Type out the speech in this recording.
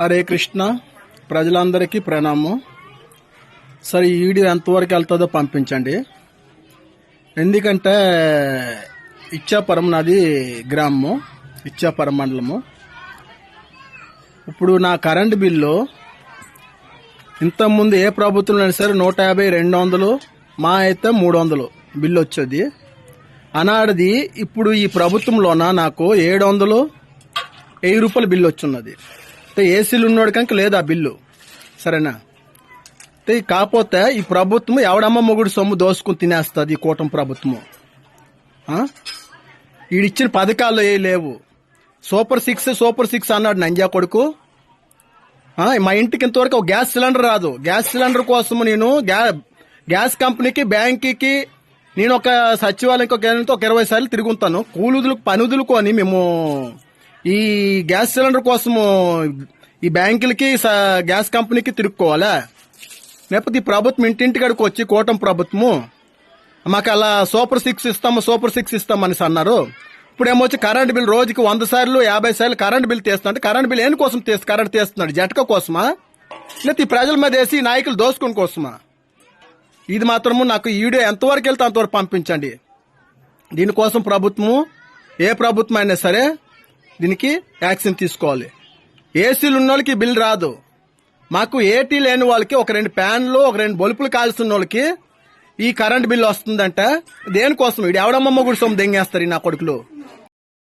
హరే కృష్ణ. ప్రజలందరికీ ప్రణామం. సరే ఈ వీడియో ఎంతవరకు వెళ్తుందో పంపించండి. ఎందుకంటే ఇచ్చాపురం నాది గ్రామము ఇచ్చాపురం మండలము. ఇప్పుడు నా కరెంట్ బిల్లు ఇంతకుముందు ఏ ప్రభుత్వం అయినా సరే నూట యాభై రెండు వందలు మా అయితే మూడు వందలు బిల్లు వచ్చేది. అనాడిది ఇప్పుడు ఈ ప్రభుత్వంలోన నాకు ఏడు వందలు వెయ్యి రూపాయల బిల్లు వచ్చున్నది ఏసీలు ఉన్నోడు కనుక లేదు ఆ బిల్లు. సరేనా? కాకపోతే ఈ ప్రభుత్వం ఎవడమ్మ మొగుడు సొమ్ము దోసుకుని తినేస్తుంది ఈ కూటమి ప్రభుత్వము ఈడిచ్చిన పథకాలు ఏ లేవు. సూపర్ సిక్స్ సూపర్ సిక్స్ అన్నాడు నంజా కొడుకు. మా ఇంటికి ఇంతవరకు ఒక గ్యాస్ సిలిండర్ రాదు. గ్యాస్ సిలిండర్ కోసం నేను గ్యా- గ్యాస్ కంపెనీకి బ్యాంకుకి నేను ఒక సచివాలయం ఒక ఇరవై సార్లు తిరుగుతాను కూలుదులు పనుదులుకొని మేము ఈ గ్యాస్ సిలిండర్ కోసము ఈ బ్యాంకులకి గ్యాస్ కంపెనీకి తిరుక్కోవాలా? లేకపోతే ఈ ప్రభుత్వం ఇంటింటికాడికి వచ్చి కూటమి ప్రభుత్వము మాకు అలా సూపర్ సిక్స్ ఇస్తాము సూపర్ సిక్స్ ఇస్తామని అన్నారు. ఇప్పుడు ఏమొచ్చి కరెంట్ బిల్ రోజుకి వంద సార్లు యాభై సార్లు కరెంట్ బిల్ తీస్తున్నాడు. కరెంట్ బిల్ ఏం కోసం తీసి కరెంట్ తీస్తున్నాడు? జటక కోసమా? లేకపోతే ఈ ప్రజల మీద వేసి నాయకులు దోసుకుని కోసమా? ఇది మాత్రము నాకు ఈ వీడియో ఎంతవరకు వెళ్తే అంతవరకు పంపించండి. దీనికోసం ప్రభుత్వము ఏ ప్రభుత్వం అయినా సరే దీనికి యాక్షన్ తీసుకోవాలి. ఏసీలు ఉన్న వాళ్ళకి బిల్ రాదు. మాకు ఏటీ లేని వాళ్ళకి ఒక రెండు ఫ్యాన్లు ఒక రెండు బల్బులు కాల్సిన వాళ్ళకి ఈ కరెంట్ బిల్ వస్తుందంట. దేనికోసం? ఇది ఎవడమ్మమ్మ కూడా సొమ్ము దెంగేస్తారు నా కొడుకులు?